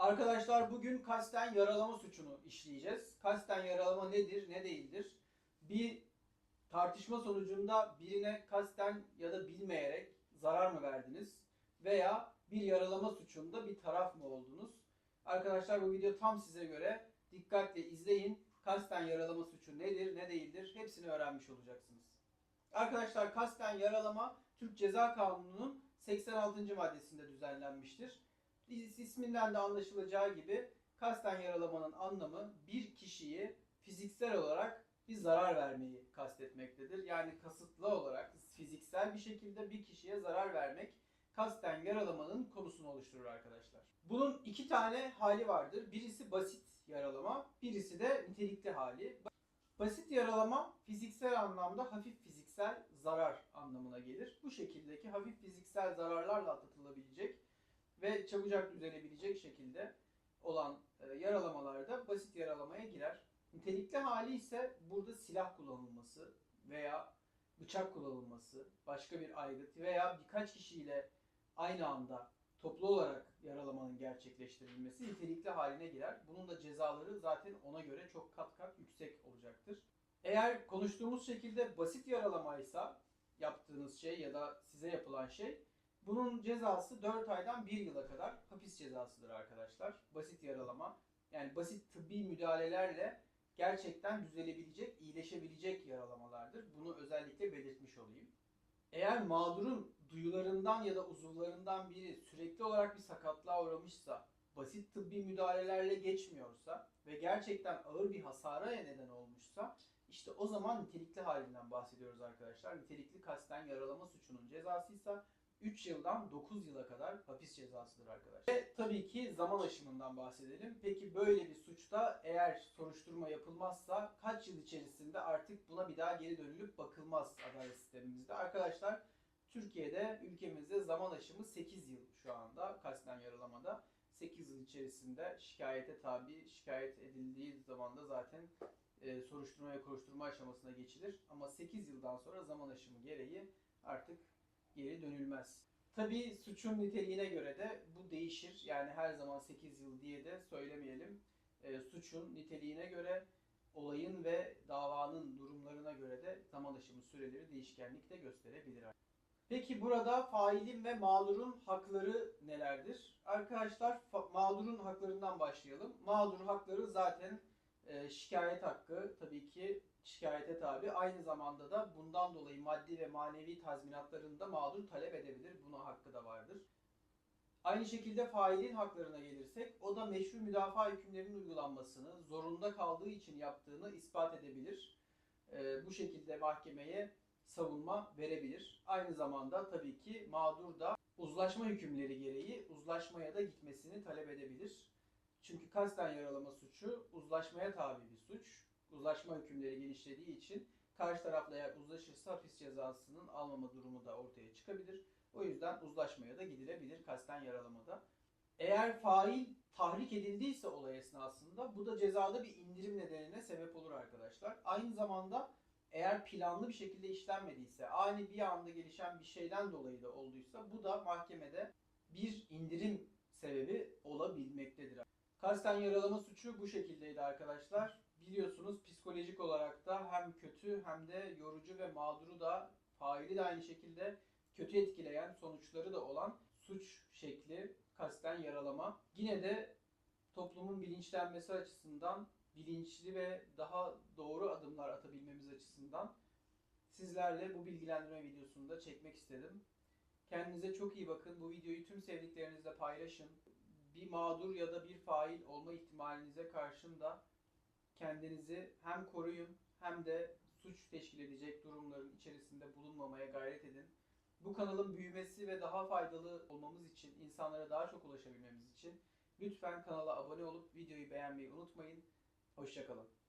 Arkadaşlar bugün kasten yaralama suçunu işleyeceğiz. Kasten yaralama nedir, ne değildir? Bir tartışma sonucunda birine kasten ya da bilmeyerek zarar mı verdiniz? Veya bir yaralama suçunda bir taraf mı oldunuz? Arkadaşlar bu video tam size göre. Dikkatle izleyin. Kasten yaralama suçu nedir, ne değildir? Hepsini öğrenmiş olacaksınız. Arkadaşlar kasten yaralama Türk Ceza Kanunu'nun 86. maddesinde düzenlenmiştir. Biz isminden de anlaşılacağı gibi kasten yaralamanın anlamı bir kişiyi fiziksel olarak bir zarar vermeyi kastetmektedir. Yani kasıtlı olarak fiziksel bir şekilde bir kişiye zarar vermek kasten yaralamanın konusunu oluşturur arkadaşlar. Bunun iki tane hali vardır. Birisi basit yaralama, birisi de nitelikli hali. Basit yaralama fiziksel anlamda hafif fiziksel zarar anlamına gelir. Bu şekildeki hafif fiziksel zararlarla atlatılabilecek ve çabucak düzelebilecek şekilde olan e, yaralamalarda basit yaralamaya girer. Nitelikli hali ise burada silah kullanılması veya bıçak kullanılması, başka bir aygıt veya birkaç kişiyle aynı anda toplu olarak yaralamanın gerçekleştirilmesi nitelikli haline girer. Bunun da cezaları zaten ona göre çok kat kat yüksek olacaktır. Eğer konuştuğumuz şekilde basit yaralamaysa yaptığınız şey ya da size yapılan şey bunun cezası 4 aydan 1 yıla kadar hapis cezasıdır arkadaşlar. Basit yaralama yani basit tıbbi müdahalelerle gerçekten düzelebilecek, iyileşebilecek yaralamalardır. Bunu özellikle belirtmiş olayım. Eğer mağdurun duyularından ya da uzuvlarından biri sürekli olarak bir sakatlığa uğramışsa, basit tıbbi müdahalelerle geçmiyorsa ve gerçekten ağır bir hasara neden olmuşsa işte o zaman nitelikli halinden bahsediyoruz arkadaşlar. Nitelikli kasten yaralama suçunun cezasıysa 3 yıldan 9 yıla kadar hapis cezasıdır arkadaşlar. Ve tabii ki zaman aşımından bahsedelim. Peki böyle bir suçta eğer soruşturma yapılmazsa kaç yıl içerisinde artık buna bir daha geri dönülüp bakılmaz adalet sistemimizde? Arkadaşlar Türkiye'de ülkemizde zaman aşımı 8 yıl şu anda kasten yaralamada. 8 yıl içerisinde şikayete tabi, şikayet edildiği zaman da zaten e, soruşturma ve koşturma aşamasına geçilir. Ama 8 yıldan sonra zaman aşımı gereği artık geri dönülmez. Tabii suçun niteliğine göre de bu değişir. Yani her zaman 8 yıl diye de söylemeyelim. E, suçun niteliğine göre olayın ve davanın durumlarına göre de zaman aşımı süreleri değişkenlik de gösterebilir. Peki burada failin ve mağdurun hakları nelerdir? Arkadaşlar mağdurun haklarından başlayalım. Mağdur hakları zaten e, şikayet hakkı tabii ki şikayete tabi. Aynı zamanda da bundan dolayı maddi ve manevi tazminatlarını da mağdur talep edebilir. Buna hakkı da vardır. Aynı şekilde failin haklarına gelirsek o da meşru müdafaa hükümlerinin uygulanmasını zorunda kaldığı için yaptığını ispat edebilir. Ee, bu şekilde mahkemeye savunma verebilir. Aynı zamanda tabii ki mağdur da uzlaşma hükümleri gereği uzlaşmaya da gitmesini talep edebilir. Çünkü kasten yaralama suçu uzlaşmaya tabi bir suç. Uzlaşma hükümleri genişlediği için karşı tarafla eğer uzlaşırsa hapis cezasının almama durumu da ortaya çıkabilir. O yüzden uzlaşmaya da gidilebilir kasten yaralamada. Eğer fail tahrik edildiyse olay esnasında bu da cezada bir indirim nedenine sebep olur arkadaşlar. Aynı zamanda eğer planlı bir şekilde işlenmediyse, ani bir anda gelişen bir şeyden dolayı da olduysa bu da mahkemede bir indirim. Kasten yaralama suçu bu şekildeydi arkadaşlar. Biliyorsunuz psikolojik olarak da hem kötü hem de yorucu ve mağduru da faili de aynı şekilde kötü etkileyen sonuçları da olan suç şekli kasten yaralama. Yine de toplumun bilinçlenmesi açısından bilinçli ve daha doğru adımlar atabilmemiz açısından sizlerle bu bilgilendirme videosunu da çekmek istedim. Kendinize çok iyi bakın. Bu videoyu tüm sevdiklerinizle paylaşın. Bir mağdur ya da bir fail olma ihtimalinize karşın da kendinizi hem koruyun hem de suç teşkil edecek durumların içerisinde bulunmamaya gayret edin. Bu kanalın büyümesi ve daha faydalı olmamız için, insanlara daha çok ulaşabilmemiz için lütfen kanala abone olup videoyu beğenmeyi unutmayın. Hoşçakalın.